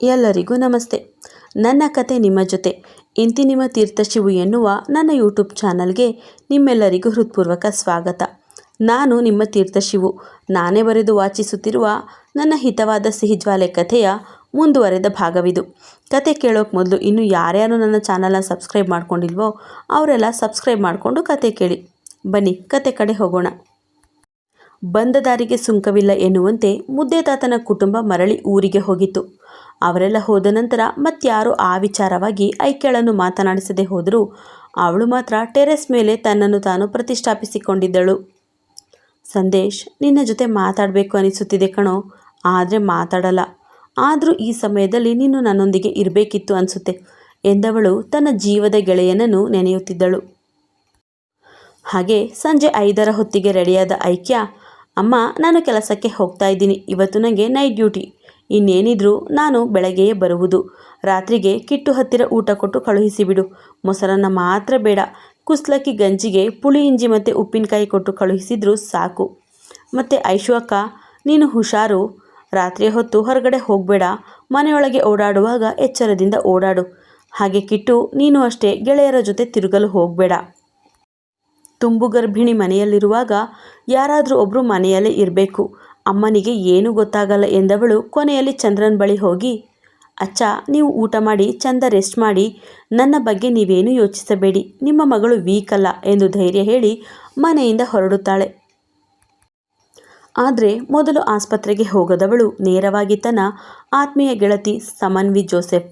ಎಲ್ಲರಿಗೂ ನಮಸ್ತೆ. ನನ್ನ ಕತೆ ನಿಮ್ಮ ಜೊತೆ. ಇಂತಿ ನಿಮ್ಮ ತೀರ್ಥಶಿವು ಎನ್ನುವ ನನ್ನ ಯೂಟ್ಯೂಬ್ ಚಾನಲ್ಗೆ ನಿಮ್ಮೆಲ್ಲರಿಗೂ ಹೃತ್ಪೂರ್ವಕ ಸ್ವಾಗತ. ನಾನು ನಿಮ್ಮ ತೀರ್ಥಶಿವು ನಾನೇ ಬರೆದು ವಾಚಿಸುತ್ತಿರುವ ನನ್ನ ಹಿತವಾದ ಸಿಹಿಜ್ವಾಲೆ ಕಥೆಯ ಮುಂದುವರೆದ ಭಾಗವಿದು. ಕತೆ ಕೇಳೋಕೆ ಮೊದಲು ಇನ್ನು ಯಾರ್ಯಾರು ನನ್ನ ಚಾನಲ್ನ ಸಬ್ಸ್ಕ್ರೈಬ್ ಮಾಡ್ಕೊಂಡಿಲ್ವೋ ಅವರೆಲ್ಲ ಸಬ್ಸ್ಕ್ರೈಬ್ ಮಾಡಿಕೊಂಡು ಕತೆ ಕೇಳಿ. ಬನ್ನಿ, ಕತೆ ಕಡೆ ಹೋಗೋಣ. ಬಂದ ದಾರಿಗೆ ಸುಂಕವಿಲ್ಲ ಎನ್ನುವಂತೆ ಮುದ್ದೆ ತಾತನ ಕುಟುಂಬ ಮರಳಿ ಊರಿಗೆ ಹೋಗಿತ್ತು. ಅವರೆಲ್ಲ ಹೋದ ನಂತರ ಮತ್ಯಾರೂ ಆ ವಿಚಾರವಾಗಿ ಐಕ್ಯಳನ್ನು ಮಾತನಾಡಿಸದೆ ಹೋದರೂ ಅವಳು ಮಾತ್ರ ಟೆರೆಸ್ ಮೇಲೆ ತನ್ನನ್ನು ತಾನು ಪ್ರತಿಷ್ಠಾಪಿಸಿಕೊಂಡಿದ್ದಳು. ಸಂದೇಶ್, ನಿನ್ನ ಜೊತೆ ಮಾತಾಡಬೇಕು ಅನಿಸುತ್ತಿದೆ ಕಣೋ. ಆದರೆ ಮಾತಾಡಲ್ಲ. ಆದರೂ ಈ ಸಮಯದಲ್ಲಿ ನೀನು ನನ್ನೊಂದಿಗೆ ಇರಬೇಕಿತ್ತು ಅನಿಸುತ್ತೆ ಎಂದವಳು ತನ್ನ ಜೀವದ ಗೆಳೆಯನನ್ನು ನೆನೆಯುತ್ತಿದ್ದಳು. ಹಾಗೆ ಸಂಜೆ ಐದರ ಹೊತ್ತಿಗೆ ರೆಡಿಯಾದ ಐಕ್ಯ, ಅಮ್ಮ, ನಾನು ಕೆಲಸಕ್ಕೆ ಹೋಗ್ತಾ ಇದ್ದೀನಿ. ಇವತ್ತು ನನಗೆ ನೈಟ್ ಡ್ಯೂಟಿ. ಇನ್ನೇನಿದ್ರೂ ನಾನು ಬೆಳಗ್ಗೆಯೇ ಬರುವುದು. ರಾತ್ರಿಗೆ ಕಿಟ್ಟು ಹತ್ತಿರ ಊಟ ಕೊಟ್ಟು ಕಳುಹಿಸಿಬಿಡು. ಮೊಸರನ್ನ ಮಾತ್ರ ಬೇಡ. ಕುಸ್ಲಕ್ಕಿ ಗಂಜಿಗೆ ಪುಳಿ ಇಂಜಿ ಮತ್ತು ಉಪ್ಪಿನಕಾಯಿ ಕೊಟ್ಟು ಕಳುಹಿಸಿದ್ರು ಸಾಕು. ಮತ್ತು ಐಶು ಅಕ್ಕ, ನೀನು ಹುಷಾರು. ರಾತ್ರಿ ಹೊತ್ತು ಹೊರಗಡೆ ಹೋಗಬೇಡ. ಮನೆಯೊಳಗೆ ಓಡಾಡುವಾಗ ಎಚ್ಚರದಿಂದ ಓಡಾಡು. ಹಾಗೆ ಕಿಟ್ಟು, ನೀನು ಅಷ್ಟೇ ಗೆಳೆಯರ ಜೊತೆ ತಿರುಗಲು ಹೋಗಬೇಡ. ತುಂಬು ಗರ್ಭಿಣಿ ಮನೆಯಲ್ಲಿರುವಾಗ ಯಾರಾದರೂ ಒಬ್ಬರು ಮನೆಯಲ್ಲೇ ಇರಬೇಕು. ಅಮ್ಮನಿಗೆ ಏನೂ ಗೊತ್ತಾಗಲ್ಲ ಎಂದವಳು ಕೊನೆಯಲ್ಲಿ ಚಂದ್ರನ ಬಳಿ ಹೋಗಿ, ಅಚ್ಚ, ನೀವು ಊಟ ಮಾಡಿ, ಚಂದ ರೆಸ್ಟ್ ಮಾಡಿ, ನನ್ನ ಬಗ್ಗೆ ನೀವೇನು ಯೋಚಿಸಬೇಡಿ, ನಿಮ್ಮ ಮಗಳು ವೀಕ್ ಅಲ್ಲ ಎಂದು ಧೈರ್ಯ ಹೇಳಿ ಮನೆಯಿಂದ ಹೊರಡುತ್ತಾಳೆ. ಆದರೆ ಮೊದಲು ಆಸ್ಪತ್ರೆಗೆ ಹೋಗದವಳು ನೇರವಾಗಿ ತನ್ನ ಆತ್ಮೀಯ ಗೆಳತಿ ಸಮನ್ವಿ ಜೋಸೆಫ್,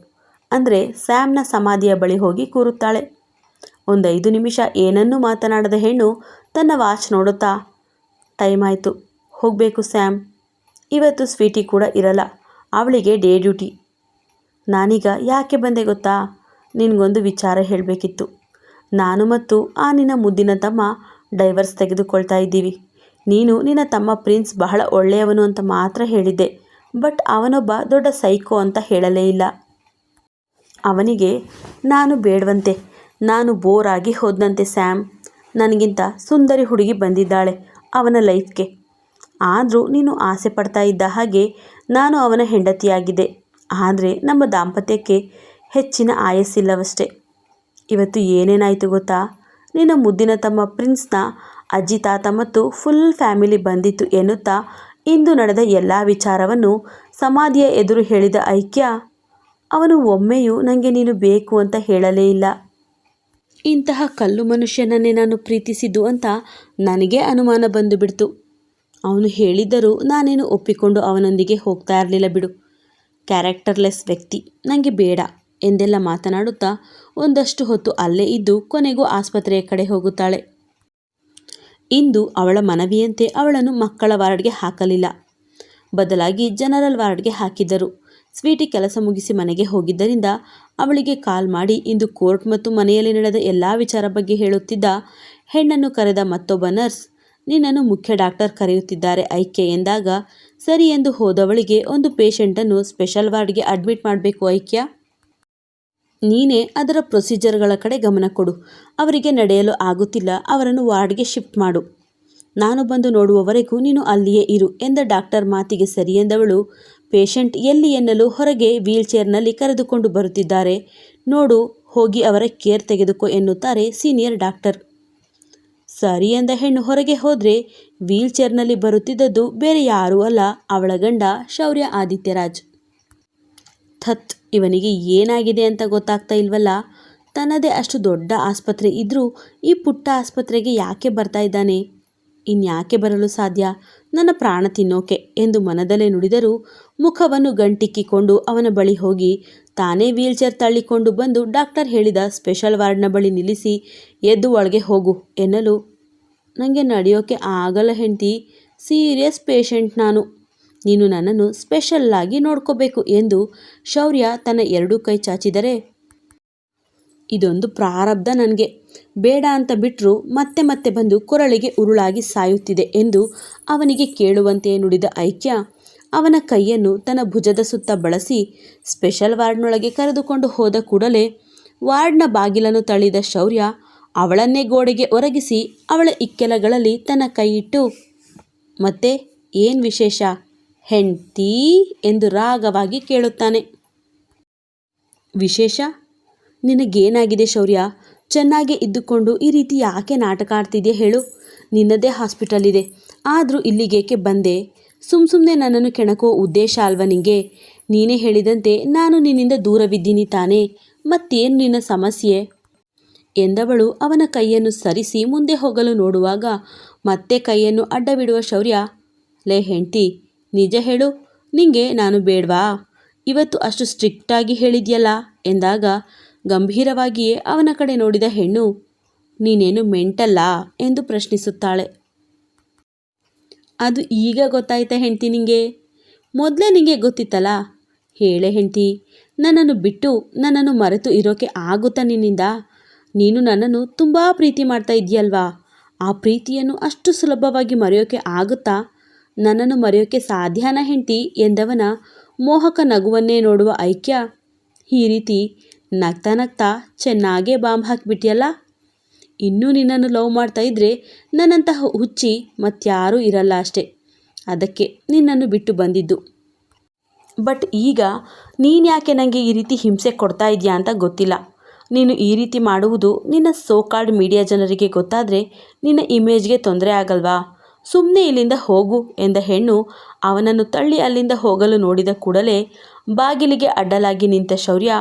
ಅಂದರೆ ಸ್ಯಾಮ್ನ ಸಮಾಧಿಯ ಬಳಿ ಹೋಗಿ ಕೂರುತ್ತಾಳೆ. ಒಂದೈದು ನಿಮಿಷ ಏನನ್ನೂ ಮಾತನಾಡದ ಹೆಣ್ಣು ತನ್ನ ವಾಚ್ ನೋಡುತ್ತಾ, ಟೈಮ್ ಆಯಿತು ಹೋಗಬೇಕು, ಸ್ಯಾಮ್. ಇವತ್ತು ಸ್ವೀಟಿ ಕೂಡ ಇರಲ್ಲ. ಅವಳಿಗೆ ಡೇ ಡ್ಯೂಟಿ. ನಾನೀಗ ಯಾಕೆ ಬಂದೆ ಗೊತ್ತಾ? ನಿನಗೊಂದು ವಿಚಾರ ಹೇಳಬೇಕಿತ್ತು. ನಾನು ಮತ್ತು ಆ ನಿನ್ನ ಮುದ್ದಿನ ತಮ್ಮ ಡೈವರ್ಸ್ ತೆಗೆದುಕೊಳ್ತಾ ಇದ್ದೀವಿ. ನೀನು ನಿನ್ನ ತಮ್ಮ ಪ್ರಿನ್ಸ್ ಬಹಳ ಒಳ್ಳೆಯವನು ಅಂತ ಮಾತ್ರ ಹೇಳಿದ್ದೆ. ಬಟ್ ಅವನೊಬ್ಬ ದೊಡ್ಡ ಸೈಕೋ ಅಂತ ಹೇಳಲೇ ಇಲ್ಲ. ಅವನಿಗೆ, ನಾನು ಬೇಡವಂತೆ. ನಾನು ಬೋರ್ ಆಗಿ ಹೋದಂತೆ ಸ್ಯಾಮ್. ನನಗಿಂತ ಸುಂದರಿ ಹುಡುಗಿ ಬಂದಿದ್ದಾಳೆ ಅವನ ಲೈಫ್ಗೆ. ಆದರೂ ನೀನು ಆಸೆ ಪಡ್ತಾ ಇದ್ದ ಹಾಗೆ ನಾನು ಅವನ ಹೆಂಡತಿಯಾಗಿದೆ. ಆದರೆ ನಮ್ಮ ದಾಂಪತ್ಯಕ್ಕೆ ಹೆಚ್ಚಿನ ಆಯಸ್ಸಿಲ್ಲವಷ್ಟೇ. ಇವತ್ತು ಏನೇನಾಯಿತು ಗೊತ್ತಾ? ನಿನ್ನ ಮುದ್ದಿನ ತಮ್ಮ ಪ್ರಿನ್ಸ್ನ ಅಜ್ಜಿ ತಾತ ಮತ್ತು ಫುಲ್ ಫ್ಯಾಮಿಲಿ ಬಂದಿತ್ತು ಎನ್ನುತ್ತಾ ಇಂದು ನಡೆದ ಎಲ್ಲ ವಿಚಾರವನ್ನು ಸಮಾಧಿಯ ಎದುರು ಹೇಳಿದ ಐಕ್ಯ, ಅವನು ಒಮ್ಮೆಯೂ ನನಗೆ ನೀನು ಬೇಕು ಅಂತ ಹೇಳಲೇ ಇಲ್ಲ. ಇಂತಹ ಕಲ್ಲು ಮನುಷ್ಯನನ್ನೇ ನಾನು ಪ್ರೀತಿಸಿದ್ದು ಅಂತ ನನಗೆ ಅನುಮಾನ ಬಂದು ಬಿಡ್ತು ಅವನು ಹೇಳಿದ್ದರೂ ನಾನೇನು ಒಪ್ಪಿಕೊಂಡು ಅವನೊಂದಿಗೆ ಹೋಗ್ತಾ ಇರಲಿಲ್ಲ ಬಿಡು. ಕ್ಯಾರೆಕ್ಟರ್ಲೆಸ್ ವ್ಯಕ್ತಿ. ನನಗೆ ಬೇಡ ಎಂದೆಲ್ಲ ಮಾತನಾಡುತ್ತಾ ಒಂದಷ್ಟು ಹೊತ್ತು ಅಲ್ಲೇ ಇದ್ದು ಕೊನೆಗೂ ಆಸ್ಪತ್ರೆಯ ಕಡೆ ಹೋಗುತ್ತಾಳೆ. ಇಂದು ಅವಳ ಮನವಿಯಂತೆ ಅವಳನ್ನು ಮಕ್ಕಳ ವಾರ್ಡ್ಗೆ ಹಾಕಲಿಲ್ಲ. ಬದಲಾಗಿ ಜನರಲ್ ವಾರ್ಡ್ಗೆ ಹಾಕಿದ್ದರು. ಸ್ವೀಟಿ ಕೆಲಸ ಮುಗಿಸಿ ಮನೆಗೆ ಹೋಗಿದ್ದರಿಂದ ಅವಳಿಗೆ ಕಾಲ್ ಮಾಡಿ ಇಂದು ಕೋರ್ಟ್ ಮತ್ತು ಮನೆಯಲ್ಲಿ ನಡೆದ ಎಲ್ಲ ವಿಚಾರ ಬಗ್ಗೆ ಹೇಳುತ್ತಿದ್ದ ಹೆಣ್ಣನ್ನು ಕರೆದ ಮತ್ತೊಬ್ಬ ನರ್ಸ್ ನಿನ್ನನ್ನು ಮುಖ್ಯ ಡಾಕ್ಟರ್ ಕರೆಯುತ್ತಿದ್ದಾರೆ ಐಕ್ಯ ಎಂದಾಗ, ಸರಿ ಎಂದು ಹೋದವಳಿಗೆ ಒಂದು ಪೇಷಂಟನ್ನು ಸ್ಪೆಷಲ್ ವಾರ್ಡ್ಗೆ ಅಡ್ಮಿಟ್ ಮಾಡಬೇಕು ಐಕ್ಯ. ನೀನೇ ಅದರ ಪ್ರೊಸೀಜರ್ಗಳ ಕಡೆ ಗಮನ ಕೊಡು. ಅವರಿಗೆ ನಡೆಯಲು ಆಗುತ್ತಿಲ್ಲ, ಅವರನ್ನು ವಾರ್ಡ್ಗೆ ಶಿಫ್ಟ್ ಮಾಡು. ನಾನು ಬಂದು ನೋಡುವವರೆಗೂ ನೀನು ಅಲ್ಲಿಯೇ ಇರು ಎಂದ ಡಾಕ್ಟರ್ ಮಾತಿಗೆ ಸರಿ ಎಂದವಳು, ಪೇಷಂಟ್ ಎಲ್ಲಿ ಎನ್ನಲು ಹೊರಗೆ ವೀಲ್ಚೇರ್ನಲ್ಲಿ ಕರೆದುಕೊಂಡು ಬರುತ್ತಿದ್ದಾರೆ, ನೋಡು ಹೋಗಿ ಅವರ ಕೇರ್ ತೆಗೆದುಕೋ ಎನ್ನುತ್ತಾರೆ ಸೀನಿಯರ್ ಡಾಕ್ಟರ್. ಸರಿ ಎಂದ ಹೆಣ್ಣು ಹೊರಗೆ ಹೋದರೆ ವೀಲ್ಚೇರ್ನಲ್ಲಿ ಬರುತ್ತಿದ್ದದ್ದು ಬೇರೆ ಯಾರೂ ಅಲ್ಲ, ಅವಳ ಗಂಡ ಶೌರ್ಯ ಆದಿತ್ಯರಾಜ್. ಥತ್, ಇವನಿಗೆ ಏನಾಗಿದೆ ಅಂತ ಗೊತ್ತಾಗ್ತಾ ಇಲ್ವಲ್ಲ? ತನ್ನದೇ ಅಷ್ಟು ದೊಡ್ಡ ಆಸ್ಪತ್ರೆ ಇದ್ದರೂ ಈ ಪುಟ್ಟ ಆಸ್ಪತ್ರೆಗೆ ಯಾಕೆ ಬರ್ತಾ ಇದ್ದಾನೆ? ಇನ್ಯಾಕೆ ಬರಲು ಸಾಧ್ಯ? ನನ್ನ ಪ್ರಾಣ ತಿನ್ನೋಕೆ ಎಂದು ಮನದಲ್ಲೇ ನುಡಿದರೂ ಮುಖವನ್ನು ಗಂಟಿಕ್ಕಿಕೊಂಡು ಅವನ ಬಳಿ ಹೋಗಿ ತಾನೇ ವೀಲ್ಚೇರ್ ತಳ್ಳಿಕೊಂಡು ಬಂದು ಡಾಕ್ಟರ್ ಹೇಳಿದ ಸ್ಪೆಷಲ್ ವಾರ್ಡ್ನ ಬಳಿ ನಿಲ್ಲಿಸಿ ಎದ್ದು ಒಳಗೆ ಹೋಗು ಎನ್ನಲು ನನಗೆ ನಡೆಯೋಕೆ ಆಗಲ್ಲ ಹೆಂಡತಿ. ಸೀರಿಯಸ್ ಪೇಷಂಟ್ ನಾನು. ನೀನು ನನ್ನನ್ನು ಸ್ಪೆಷಲ್ಲಾಗಿ ನೋಡ್ಕೋಬೇಕು ಎಂದು ಶೌರ್ಯ ತನ್ನ ಎರಡೂ ಕೈ ಚಾಚಿದರೆ. ಇದೊಂದು ಪ್ರಾರಬ್ಧ ನನಗೆ. ಬೇಡ ಅಂತ ಬಿಟ್ಟರು ಮತ್ತೆ ಮತ್ತೆ ಬಂದು ಕೊರಳಿಗೆ ಉರುಳಾಗಿ ಸಾಯುತ್ತಿದೆ ಎಂದು ಅವನಿಗೆ ಕೇಳುವಂತೆ ನುಡಿದ ಐಕ್ಯ. ಅವನ ಕೈಯನ್ನು ತನ್ನ ಭುಜದ ಸುತ್ತ ಬಳಸಿ ಸ್ಪೆಷಲ್ ವಾರ್ಡ್ನೊಳಗೆ ಕರೆದುಕೊಂಡು ಹೋದ ಕೂಡಲೇ ವಾರ್ಡ್ನ ಬಾಗಿಲನ್ನು ತಳ್ಳಿದ ಶೌರ್ಯ ಅವಳನ್ನೇ ಗೋಡೆಗೆ ಒರಗಿಸಿ ಅವಳ ಇಕ್ಕೆಲಗಳಲ್ಲಿ ತನ್ನ ಕೈಯಿಟ್ಟು, ಮತ್ತೆ ಏನು ವಿಶೇಷ? ಹೆಂಡ್ತಿ? ಎಂದು ರಾಗವಾಗಿ ಕೇಳುತ್ತಾನೆ. ವಿಶೇಷ? ನಿನಗೇನಾಗಿದೆ ಶೌರ್ಯ? ಚೆನ್ನಾಗೇ ಇದ್ದುಕೊಂಡು ಈ ರೀತಿ ಯಾಕೆ ನಾಟಕ ಆಡ್ತಿದೆಯಾ ಹೇಳು? ನಿನ್ನದೇ ಹಾಸ್ಪಿಟಲ್ ಇದೆ ಆದರೂ ಇಲ್ಲಿಗೇಕೆ ಬಂದೆ? ಸುಮ್ಮ ಸುಮ್ಮನೆ ನನ್ನನ್ನು ಕೆಣಕೋ ಉದ್ದೇಶ ಅಲ್ವಾ ನಿಂಗೆ? ನೀನೇ ಹೇಳಿದಂತೆ ನಾನು ನಿನ್ನಿಂದ ದೂರವಿದ್ದೀನಿ ತಾನೇ. ಮತ್ತೇನು ನಿನ್ನ ಸಮಸ್ಯೆ? ಎಂದವಳು ಅವನ ಕೈಯನ್ನು ಸರಿಸಿ ಮುಂದೆ ಹೋಗಲು ನೋಡುವಾಗ, ಮತ್ತೆ ಕೈಯನ್ನು ಅಡ್ಡ ಬಿಡುವ ಶೌರ್ಯ, ಲೇ ಹೆಂಡ್ತಿ, ನಿಜ ಹೇಳು, ನಿಂಗೆ ನಾನು ಬೇಡ್ವಾ? ಇವತ್ತು ಅಷ್ಟು ಸ್ಟ್ರಿಕ್ಟಾಗಿ ಹೇಳಿದ್ಯಲ್ಲ? ಎಂದಾಗ ಗಂಭೀರವಾಗಿಯೇ ಅವನ ಕಡೆ ನೋಡಿದ ಹೆಣ್ಣು, ನೀನೇನು ಮೆಂಟಲ್ಲ? ಎಂದು ಪ್ರಶ್ನಿಸುತ್ತಾಳೆ. ಅದು ಈಗ ಗೊತ್ತಾಯ್ತಾ ಹೆಂಡ್ತಿ ನಿಂಗೆ? ಮೊದಲೇ ನಿಂಗೆ ಗೊತ್ತಿತ್ತಲ್ಲ? ಹೇಳೆ ಹೆಂಡ್ತಿ, ನನ್ನನ್ನು ಬಿಟ್ಟು ನನ್ನನ್ನು ಮರೆತು ಇರೋಕೆ ಆಗುತ್ತಾ ನಿನ್ನಿಂದ? ನೀನು ನನ್ನನ್ನು ತುಂಬ ಪ್ರೀತಿ ಮಾಡ್ತಾ ಇದೆಯಲ್ವಾ ಆ ಪ್ರೀತಿಯನ್ನು ಅಷ್ಟು ಸುಲಭವಾಗಿ ಮರೆಯೋಕೆ ಆಗುತ್ತಾ? ನನ್ನನ್ನು ಮರೆಯೋಕೆ ಸಾಧ್ಯನ ಹೆಂಡತಿ ಎಂದವನ ಮೋಹಕ ನಗುವನ್ನೇ ನೋಡುವ ಐಕ್ಯ? ಈ ರೀತಿ ನಗ್ತಾ ನಗ್ತಾ ಚೆನ್ನಾಗೇ ಬಾಂಬ್ ಹಾಕಿಬಿಟ್ಟಿಯಲ್ಲ ಇನ್ನೂ ನಿನ್ನನ್ನು ಲವ್ ಮಾಡ್ತಾ ಇದ್ದರೆ ನನ್ನಂತಹ ಹುಚ್ಚಿ ಮತ್ತಾರೂ ಇರಲ್ಲ ಅಷ್ಟೇ. ಅದಕ್ಕೆ ನಿನ್ನನ್ನು ಬಿಟ್ಟು ಬಂದಿದ್ದು. ಬಟ್ ಈಗ ನೀನು ಯಾಕೆ ನನಗೆ ಈ ರೀತಿ ಹಿಂಸೆ ಕೊಡ್ತಾ ಇದೆಯಾ ಅಂತ ಗೊತ್ತಿಲ್ಲ. ನೀನು ಈ ರೀತಿ ಮಾಡುವುದು ನಿನ್ನ ಸೋಕಾಡ್ ಮೀಡಿಯಾ ಜನರಿಗೆ ಗೊತ್ತಾದರೆ ನಿನ್ನ ಇಮೇಜ್ಗೆ ತೊಂದರೆ ಆಗಲ್ವಾ? ಸುಮ್ಮನೆ ಇಲ್ಲಿಂದ ಹೋಗು ಎಂದ ಹೆಣ್ಣು ಅವನನ್ನು ತಳ್ಳಿ ಅಲ್ಲಿಂದ ಹೋಗಲು ನೋಡಿದ ಕೂಡಲೇ ಬಾಗಿಲಿಗೆ ಅಡ್ಡಲಾಗಿ ನಿಂತ ಶೌರ್ಯ,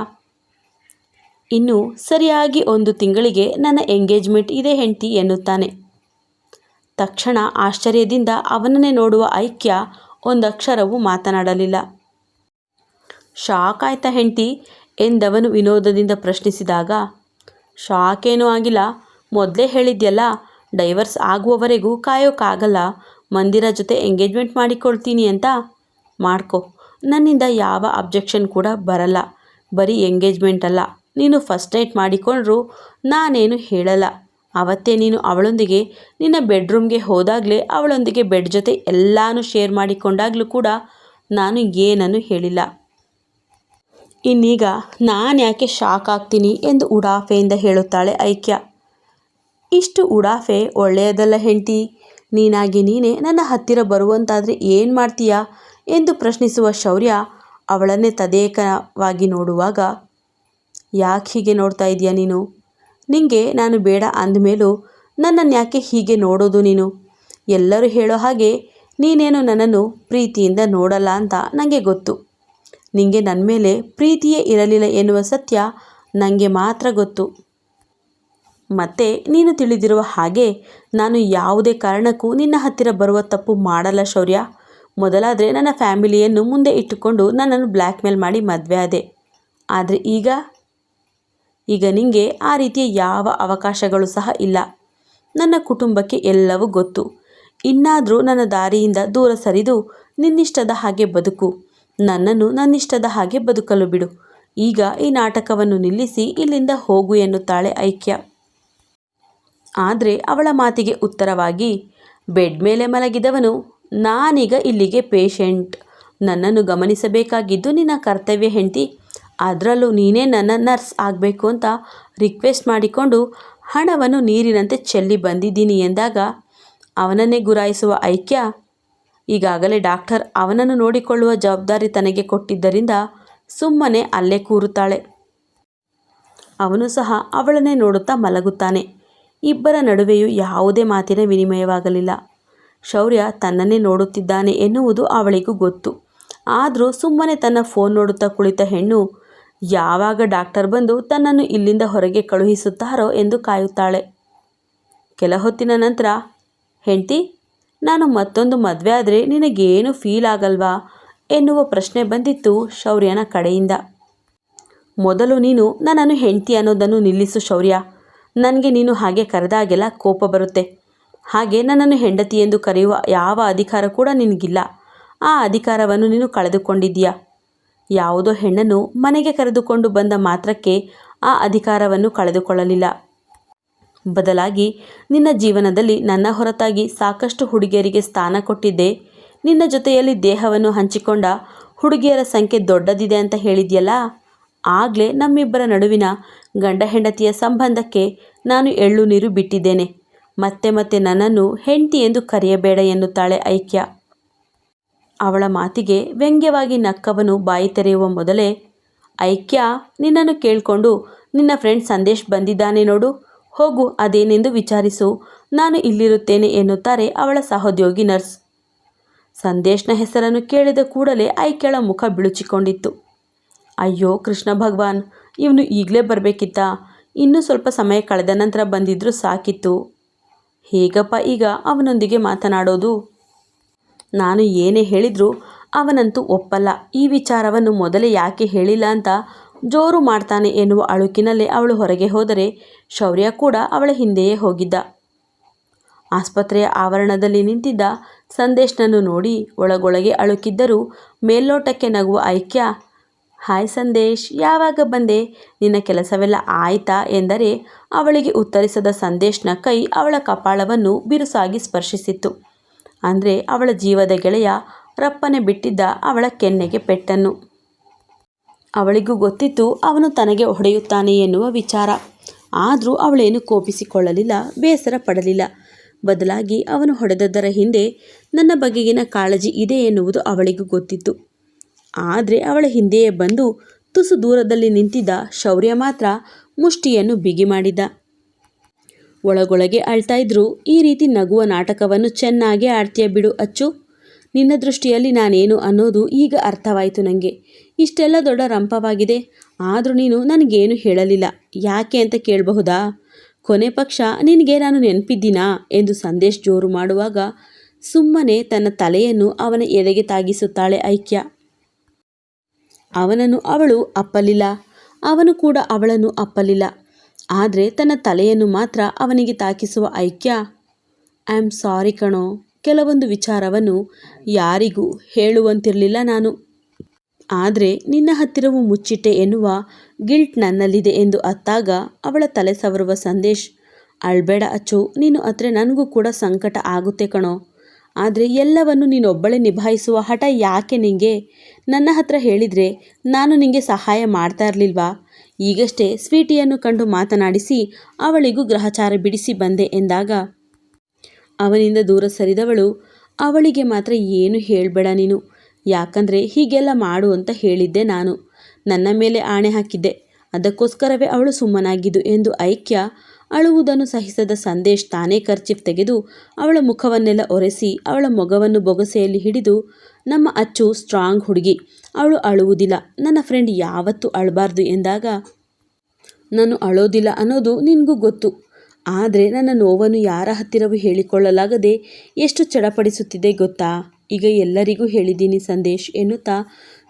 ಇನ್ನು ಸರಿಯಾಗಿ ಒಂದು ತಿಂಗಳಿಗೆ ನನ್ನ ಎಂಗೇಜ್ಮೆಂಟ್ ಇದೆ ಹೆಂಡ್ತಿ ಎನ್ನುತ್ತಾನೆ. ತಕ್ಷಣ ಆಶ್ಚರ್ಯದಿಂದ ಅವನನ್ನೇ ನೋಡುವ ಐಕ್ಯ ಒಂದಕ್ಷರವೂ ಮಾತನಾಡಲಿಲ್ಲ. ಶಾಕ್ ಆಯ್ತಾ ಹೆಂಡ್ತಿ ಎಂದವನು ವಿನೋದದಿಂದ ಪ್ರಶ್ನಿಸಿದಾಗ, ಶಾಕೇನೂ ಆಗಿಲ್ಲ. ಮೊದಲೇ ಹೇಳಿದ್ಯಲ್ಲ, ಡೈವರ್ಸ್ ಆಗುವವರೆಗೂ ಕಾಯೋಕ್ಕಾಗಲ್ಲ ಮಂದಿರ ಜೊತೆ ಎಂಗೇಜ್ಮೆಂಟ್ ಮಾಡಿಕೊಳ್ತೀನಿ ಅಂತ. ಮಾಡ್ಕೊ. ನನ್ನಿಂದ ಯಾವ ಅಬ್ಜೆಕ್ಷನ್ ಕೂಡ ಬರಲ್ಲ. ಬರೀ ಎಂಗೇಜ್ಮೆಂಟ್ ಅಲ್ಲ. ನೀನು ಫಸ್ಟ್ ನೈಟ್ ಮಾಡಿಕೊಂಡ್ರು ನಾನೇನು ಹೇಳಲ್ಲ. ಅವತ್ತೇ ನೀನು ಅವಳೊಂದಿಗೆ, ನಿನ್ನ ಬೆಡ್ರೂಮ್ಗೆ ಹೋದಾಗಲೇ ಅವಳೊಂದಿಗೆ ಬೆಡ್ ಜೊತೆ ಎಲ್ಲಾನು ಶೇರ್ ಮಾಡಿಕೊಂಡಾಗಲೂ ಕೂಡ ನಾನು ಏನನ್ನು ಹೇಳಿಲ್ಲ. ಇನ್ನೀಗ ನಾನು ಯಾಕೆ ಶಾಕ್ ಆಗ್ತೀನಿ ಎಂದು ಉಡಾಫೆಯಿಂದ ಹೇಳುತ್ತಾಳೆ ಐಕ್ಯ. ಇಷ್ಟು ಉಡಾಫೆ ಒಳ್ಳೆಯದಲ್ಲ ಹೆಂಡತಿ. ನೀನಾಗಿ ನೀನೇ ನನ್ನ ಹತ್ತಿರ ಬರುವಂತಾದರೆ ಏನು ಮಾಡ್ತೀಯಾ ಎಂದು ಪ್ರಶ್ನಿಸುವ ಶೌರ್ಯ ಅವಳನ್ನೇ ತದೇಕವಾಗಿ ನೋಡುವಾಗ, ಯಾಕೆ ಹೀಗೆ ನೋಡ್ತಾ ಇದೀಯ ನೀನು? ನಿಂಗೆ ನಾನು ಬೇಡ ಅಂದಮೇಲೂ ನನ್ನನ್ನು ಯಾಕೆ ಹೀಗೆ ನೋಡೋದು ನೀನು? ಎಲ್ಲರೂ ಹೇಳೋ ಹಾಗೆ ನೀನೇನು ನನ್ನನ್ನು ಪ್ರೀತಿಯಿಂದ ನೋಡಲ್ಲ ಅಂತ ನನಗೆ ಗೊತ್ತು. ನಿಂಗೆ ನನ್ನ ಮೇಲೆ ಪ್ರೀತಿಯೇ ಇರಲಿಲ್ಲ ಎನ್ನುವ ಸತ್ಯ ನನಗೆ ಮಾತ್ರ ಗೊತ್ತು. ಮತ್ತೆ ನೀನು ತಿಳಿದಿರುವ ಹಾಗೆ ನಾನು ಯಾವುದೇ ಕಾರಣಕ್ಕೂ ನಿನ್ನ ಹತ್ತಿರ ಬರುವ ತಪ್ಪು ಮಾಡಲ್ಲ ಶೌರ್ಯ. ಮೊದಲಾದರೆ ನನ್ನ ಫ್ಯಾಮಿಲಿಯನ್ನು ಮುಂದೆ ಇಟ್ಟುಕೊಂಡು ನನ್ನನ್ನು ಬ್ಲ್ಯಾಕ್ ಮೇಲ್ ಮಾಡಿ ಮದುವೆ ಆದೆ. ಆದರೆ ಈಗ? ಈಗ ನಿಮಗೆ ಆ ರೀತಿಯ ಯಾವ ಅವಕಾಶಗಳು ಸಹ ಇಲ್ಲ. ನನ್ನ ಕುಟುಂಬಕ್ಕೆ ಎಲ್ಲವೂ ಗೊತ್ತು. ಇನ್ನಾದರೂ ನನ್ನ ದಾರಿಯಿಂದ ದೂರ ಸರಿದು ನಿನ್ನಿಷ್ಟದ ಹಾಗೆ ಬದುಕು. ನನ್ನನ್ನು ನನ್ನಿಷ್ಟದ ಹಾಗೆ ಬದುಕಲು ಬಿಡು. ಈಗ ಈ ನಾಟಕವನ್ನು ನಿಲ್ಲಿಸಿ ಇಲ್ಲಿಂದ ಹೋಗು ಎನ್ನುತ್ತಾಳೆ ಐಕ್ಯ. ಆದರೆ ಅವಳ ಮಾತಿಗೆ ಉತ್ತರವಾಗಿ, ಬೆಡ್ ಮೇಲೆ ಮಲಗಿದವನು, ನಾನೀಗ ಇಲ್ಲಿಗೆ ಪೇಷಂಟ್. ನನ್ನನ್ನು ಗಮನಿಸಬೇಕಾಗಿದ್ದು ನಿನ್ನ ಕರ್ತವ್ಯ ಹೆಂಡತಿ. ಅದರಲ್ಲೂ ನೀನೇ ನನ್ನ ನರ್ಸ್ ಆಗಬೇಕು ಅಂತ ರಿಕ್ವೆಸ್ಟ್ ಮಾಡಿಕೊಂಡು ಹಣವನ್ನು ನೀರಿನಂತೆ ಚೆಲ್ಲಿ ಬಂದಿದ್ದೀನಿ ಎಂದಾಗ, ಅವನನ್ನೇ ಗುರಾಯಿಸುವ ಐಕ್ಯ ಈಗಾಗಲೇ ಡಾಕ್ಟರ್ ಅವನನ್ನು ನೋಡಿಕೊಳ್ಳುವ ಜವಾಬ್ದಾರಿ ತನಗೆ ಕೊಟ್ಟಿದ್ದರಿಂದ ಸುಮ್ಮನೆ ಅಲ್ಲೇ ಕೂರುತ್ತಾಳೆ. ಅವನು ಸಹ ಅವಳನ್ನೇ ನೋಡುತ್ತಾ ಮಲಗುತ್ತಾನೆ. ಇಬ್ಬರ ನಡುವೆಯೂ ಯಾವುದೇ ಮಾತಿನ ವಿನಿಮಯವಾಗಲಿಲ್ಲ. ಶೌರ್ಯ ತನ್ನನ್ನೇ ನೋಡುತ್ತಿದ್ದಾನೆ ಎನ್ನುವುದು ಅವಳಿಗೂ ಗೊತ್ತು. ಆದರೂ ಸುಮ್ಮನೆ ತನ್ನ ಫೋನ್ ನೋಡುತ್ತಾ ಕುಳಿತ ಹೆಣ್ಣು, ಯಾವಾಗ ಡಾಕ್ಟರ್ ಬಂದು ತನ್ನನ್ನು ಇಲ್ಲಿಂದ ಹೊರಗೆ ಕಳುಹಿಸುತ್ತಾರೋ ಎಂದು ಕಾಯುತ್ತಾಳೆ. ಕೆಲ ಹೊತ್ತಿನ ನಂತರ, ಹೆಂಡ್ತಿ ನಾನು ಮತ್ತೊಂದು ಮದುವೆ ಆದರೆ ನಿನಗೇನು ಫೀಲ್ ಆಗಲ್ವಾ? ಎನ್ನುವ ಪ್ರಶ್ನೆ ಬಂದಿತ್ತು ಶೌರ್ಯನ ಕಡೆಯಿಂದ. ಮೊದಲು ನೀನು ನನ್ನನ್ನು ಹೆಂಡತಿ ಅನ್ನೋದನ್ನು ನಿಲ್ಲಿಸು ಶೌರ್ಯ. ನನಗೆ ನೀನು ಹಾಗೆ ಕರೆದಾಗೆಲ್ಲ ಕೋಪ ಬರುತ್ತೆ. ಹಾಗೆ ನನ್ನನ್ನು ಹೆಂಡತಿ ಎಂದು ಕರೆಯುವ ಯಾವ ಅಧಿಕಾರ ಕೂಡ ನಿನಗಿಲ್ಲ. ಆ ಅಧಿಕಾರವನ್ನು ನೀನು ಕಳೆದುಕೊಂಡಿದ್ದೀಯಾ? ಯಾವುದೋ ಹೆಣ್ಣನ್ನು ಮನೆಗೆ ಕರೆದುಕೊಂಡು ಬಂದ ಮಾತ್ರಕ್ಕೆ ಆ ಅಧಿಕಾರವನ್ನು ಕಳೆದುಕೊಳ್ಳಲಿಲ್ಲ. ಬದಲಾಗಿ, ನಿನ್ನ ಜೀವನದಲ್ಲಿ ನನ್ನ ಹೊರತಾಗಿ ಸಾಕಷ್ಟು ಹುಡುಗಿಯರಿಗೆ ಸ್ಥಾನ ಕೊಟ್ಟಿದ್ದೆ. ನಿನ್ನ ಜೊತೆಯಲ್ಲಿ ದೇಹವನ್ನು ಹಂಚಿಕೊಂಡ ಹುಡುಗಿಯರ ಸಂಖ್ಯೆ ದೊಡ್ಡದಿದೆ ಅಂತ ಹೇಳಿದ್ಯಲ್ಲ? ಆಗಲೇ ನಮ್ಮಿಬ್ಬರ ನಡುವಿನ ಗಂಡ ಹೆಂಡತಿಯ ಸಂಬಂಧಕ್ಕೆ ನಾನು ಎಳ್ಳು ನೀರು ಬಿಟ್ಟಿದ್ದೇನೆ. ಮತ್ತೆ ಮತ್ತೆ ನನ್ನನ್ನು ಹೆಂಡತಿ ಎಂದು ಕರೆಯಬೇಡ ಎನ್ನುತ್ತಾಳೆ ಐಕ್ಯ. ಅವಳ ಮಾತಿಗೆ ವ್ಯಂಗ್ಯವಾಗಿ ನಕ್ಕವನು ಬಾಯಿ ತೆರೆಯುವ ಮೊದಲೇ, ಐಕ್ಯ, ನಿನ್ನನ್ನು ಕೇಳಿಕೊಂಡು ನಿನ್ನ ಫ್ರೆಂಡ್ ಸಂದೇಶ್ ಬಂದಿದ್ದಾನೆ ನೋಡು. ಹೋಗು, ಅದೇನೆಂದು ವಿಚಾರಿಸು. ನಾನು ಇಲ್ಲಿರುತ್ತೇನೆ ಎನ್ನುತ್ತಾರೆ ಅವಳ ಸಹೋದ್ಯೋಗಿ ನರ್ಸ್. ಸಂದೇಶ್ನ ಹೆಸರನ್ನು ಕೇಳಿದ ಕೂಡಲೇ ಐಕೆಳ ಮುಖ ಬಿಳುಚಿಕೊಂಡಿತ್ತು. ಅಯ್ಯೋ, ಕೃಷ್ಣ ಭಗವಾನ್, ಇವನು ಈಗಲೇ ಬರಬೇಕಿತ್ತಾ. ಇನ್ನೂ ಸ್ವಲ್ಪ ಸಮಯ ಕಳೆದ ನಂತರ ಬಂದಿದ್ದರೂ ಸಾಕಿತ್ತು. ಹೇಗಪ್ಪ ಈಗ ಅವನೊಂದಿಗೆ ಮಾತನಾಡೋದು? ನಾನು ಏನೇ ಹೇಳಿದರೂ ಅವನಂತೂ ಒಪ್ಪಲ್ಲ. ಈ ವಿಚಾರವನ್ನು ಮೊದಲೇ ಯಾಕೆ ಹೇಳಿಲ್ಲ ಅಂತ ಜೋರು ಮಾಡ್ತಾನೆ ಎನ್ನುವ ಅಳುಕಿನಲ್ಲೇ ಅವಳು ಹೊರಗೆ ಹೋದರೆ ಶೌರ್ಯ ಕೂಡ ಅವಳ ಹಿಂದೆಯೇ ಹೋಗಿದ್ದ. ಆಸ್ಪತ್ರೆಯ ಆವರಣದಲ್ಲಿ ನಿಂತಿದ್ದ ಸಂದೇಶ್ನನ್ನು ನೋಡಿ ಒಳಗೊಳಗೆ ಅಳುಕಿದ್ದರೂ ಮೇಲ್ನೋಟಕ್ಕೆ ನಗುವ ಐಕ್ಯ, ಹಾಯ್ ಸಂದೇಶ್, ಯಾವಾಗ ಬಂದೆ? ನಿನ್ನ ಕೆಲಸವೆಲ್ಲ ಆಯ್ತಾ? ಎಂದರೆ ಅವಳಿಗೆ ಉತ್ತರಿಸದ ಸಂದೇಶ್ನ ಕೈ ಅವಳ ಕಪಾಳವನ್ನು ಬಿರುಸಾಗಿ ಸ್ಪರ್ಶಿಸಿತ್ತು. ಅಂದರೆ ಅವಳ ಜೀವದ ಗೆಳೆಯ ರಪ್ಪನೆ ಬಿಟ್ಟಿದ್ದ ಅವಳ ಕೆನ್ನೆಗೆ ಪೆಟ್ಟನ್ನು. ಅವಳಿಗೂ ಗೊತ್ತಿತ್ತು ಅವನು ತನಗೆ ಹೊಡೆಯುತ್ತಾನೆ ಎನ್ನುವ ವಿಚಾರ. ಆದರೂ ಅವಳೇನು ಕೋಪಿಸಿಕೊಳ್ಳಲಿಲ್ಲ, ಬೇಸರ ಪಡಲಿಲ್ಲ. ಬದಲಾಗಿ ಅವನು ಹೊಡೆದದ್ದರ ಹಿಂದೆ ನನ್ನ ಬಗೆಗಿನ ಕಾಳಜಿ ಇದೆ ಎನ್ನುವುದು ಅವಳಿಗೂ ಗೊತ್ತಿತ್ತು. ಆದರೆ ಅವಳ ಹಿಂದೆಯೇ ಬಂದು ತುಸು ದೂರದಲ್ಲಿ ನಿಂತಿದ್ದ ಶೌರ್ಯ ಮಾತ್ರ ಮುಷ್ಟಿಯನ್ನು ಬಿಗಿ ಮಾಡಿದ್ದ ಒಳಗೊಳಗೆ ಅಳ್ತಾ ಇದ್ರು, ಈ ರೀತಿ ನಗುವ ನಾಟಕವನ್ನು ಚೆನ್ನಾಗಿ ಆಡ್ತೀಯ ಬಿಡು ಅಚ್ಚು. ನಿನ್ನ ದೃಷ್ಟಿಯಲ್ಲಿ ನಾನೇನು ಅನ್ನೋದು ಈಗ ಅರ್ಥವಾಯಿತು ನನಗೆ ಇಷ್ಟೆಲ್ಲ ದೊಡ್ಡ ರಂಪವಾಗಿದೆ. ಆದರೂ ನೀನು ನನಗೇನು ಹೇಳಲಿಲ್ಲ. ಯಾಕೆ ಅಂತ ಕೇಳಬಹುದಾ? ಕೊನೆ ಪಕ್ಷ ನಿನಗೆ ನಾನು ನೆನಪಿದ್ದೀನಾ? ಎಂದು ಸಂದೇಶ್ ಜೋರು ಮಾಡುವಾಗ ಸುಮ್ಮನೆ ತನ್ನ ತಲೆಯನ್ನು ಅವನ ಎದೆಗೆ ತಾಗಿಸುತ್ತಾಳೆ ಐಕ್ಯ. ಅವನನ್ನು ಅವಳು ಅಪ್ಪಲಿಲ್ಲ. ಅವನು ಕೂಡ ಅವಳನ್ನು ಅಪ್ಪಲಿಲ್ಲ. ಆದರೆ ತನ್ನ ತಲೆಯನ್ನು ಮಾತ್ರ ಅವನಿಗೆ ತಾಕಿಸುವ ಐಕ್ಯ, ಐ ಆಮ್ ಸಾರಿ ಕಣೋ. ಕೆಲವೊಂದು ವಿಚಾರವನ್ನು ಯಾರಿಗೂ ಹೇಳುವಂತಿರಲಿಲ್ಲ ನಾನು. ಆದರೆ ನಿನ್ನ ಹತ್ತಿರವೂ ಮುಚ್ಚಿಟ್ಟೆ ಎನ್ನುವ ಗಿಲ್ಟ್ ನನ್ನಲ್ಲಿದೆ ಎಂದು ಅತ್ತಾಗ ಅವಳ ತಲೆ ಸವರುವ ಸಂದೇಶ್, ಅಳ್ಬೇಡ ಅಚ್ಚು, ನೀನು ಅತ್ರೆ ನನಗೂ ಕೂಡ ಸಂಕಟ ಆಗುತ್ತೆ ಕಣೋ. ಆದರೆ ಎಲ್ಲವನ್ನು ನೀನೊಬ್ಬಳೇ ನಿಭಾಯಿಸುವ ಹಠ ಯಾಕೆ ನಿಂಗೆ? ನನ್ನ ಹತ್ರ ಹೇಳಿದರೆ ನಾನು ನಿಂಗೆ ಸಹಾಯ ಮಾಡ್ತಾ ಇರಲಿಲ್ವಾ? ಈಗಷ್ಟೇ ಸ್ವೀಟಿಯನ್ನು ಕಂಡು ಮಾತನಾಡಿಸಿ ಅವಳಿಗೂ ಗ್ರಹಚಾರ ಬಿಡಿಸಿ ಬಂದೆ ಎಂದಾಗ ಅವನಿಂದ ದೂರ ಸರಿದವಳು, ಅವಳಿಗೆ ಮಾತ್ರ ಏನು ಹೇಳಬೇಡ ನೀನು. ಯಾಕಂದರೆ ಹೀಗೆಲ್ಲ ಮಾಡು ಅಂತ ಹೇಳಿದ್ದೆ ನಾನು. ನನ್ನ ಮೇಲೆ ಆಣೆ ಹಾಕಿದ್ದೆ. ಅದಕ್ಕೋಸ್ಕರವೇ ಅವಳು ಸುಮ್ಮನಾಗಿದ್ದು ಎಂದು ಐಕ್ಯ ಅಳುವುದನ್ನು ಸಹಿಸದ ಸಂದೇಶ್ ತಾನೇ ಖರ್ಚಿಫ್ ತೆಗೆದು ಅವಳ ಮುಖವನ್ನೆಲ್ಲ ಒರೆಸಿ ಅವಳ ಮೊಗವನ್ನು ಬೊಗಸೆಯಲ್ಲಿ ಹಿಡಿದು, ನಮ್ಮ ಅಚ್ಚು ಸ್ಟ್ರಾಂಗ್ ಹುಡುಗಿ, ಅವಳು ಅಳುವುದಿಲ್ಲ. ನನ್ನ ಫ್ರೆಂಡ್ ಯಾವತ್ತೂ ಅಳಬಾರ್ದು ಎಂದಾಗ, ನಾನು ಅಳೋದಿಲ್ಲ ಅನ್ನೋದು ನಿನಗೂ ಗೊತ್ತು. ಆದರೆ ನನ್ನ ನೋವನ್ನು ಯಾರ ಹತ್ತಿರವೂ ಹೇಳಿಕೊಳ್ಳಲಾಗದೆ ಎಷ್ಟು ಚಡಪಡಿಸುತ್ತಿದೆ ಗೊತ್ತಾ? ಈಗ ಎಲ್ಲರಿಗೂ ಹೇಳಿದ್ದೀನಿ ಸಂದೇಶ್ ಎನ್ನುತ್ತಾ,